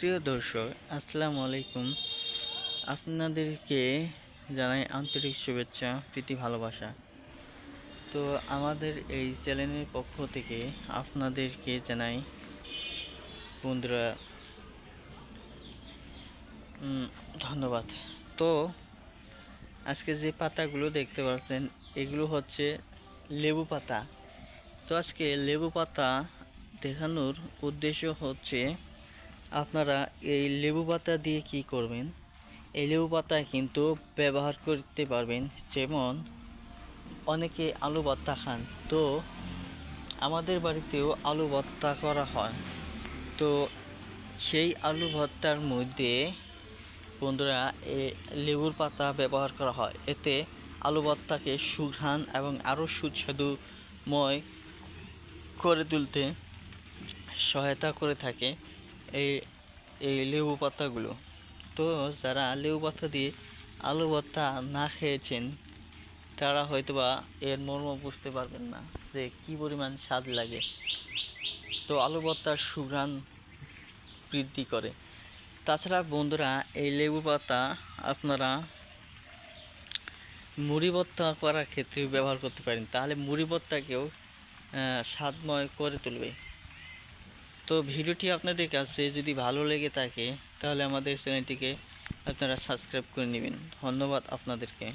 প্রিয় দর্শক, আসসালামু আলাইকুম। আপনাদেরকে জানাই আন্তরিক শুভেচ্ছা, প্রীতি, ভালোবাসা। তো আমাদের এই চ্যানেলের পক্ষ থেকে আপনাদেরকে জানাই, বন্ধুরা ধন্যবাদ। তো আজকে যে পাতাগুলো দেখতে পাচ্ছেন, এগুলো হচ্ছে লেবু পাতা। তো আজকে লেবু পাতা দেখানোর উদ্দেশ্য হচ্ছে আপনারা এই লেবু পাতা দিয়ে কি করবেন? এই লেবু পাতা কিন্তু ব্যবহার করতে পারবেন। যেমন, অনেকে আলু ভর্তা খান। তো, আমাদের বাড়িতেও আলু ভর্তা করা হয়। তো, সেই আলু ভর্তার মধ্যে বন্ধুরা এ লেবুর পাতা ব্যবহার করা হয়। এতে আলু ভর্তাকে সুঘ্রাণ এবং আরও সুস্বাদুময় করে তুলতে সহায়তা করে থাকে। এই এই লেবু পাতাগুলো। তো যারা লেবু পাতা দিয়ে আলু ভর্তা না খেয়েছেন, তারা হয়তোবা এর মর্ম বুঝতে পারবেন না যে কী পরিমাণ স্বাদ লাগে। তো আলু ভর্তার সুঘ্রাণ বৃদ্ধি করে। তাছাড়া বন্ধুরা, এই লেবু পাতা আপনারা মুড়ি ভর্তা করার ক্ষেত্রে ব্যবহার করতে পারেন। তাহলে মুড়ি ভর্তাকেও স্বাদময় করে তুলবে। তো ভিডিওটি আপনাদের কাছে যদি ভালো লেগে থাকে, তাহলে আমাদের চ্যানেলটিকে আপনারা সাবস্ক্রাইব করে নেবেন। ধন্যবাদ আপনাদেরকে।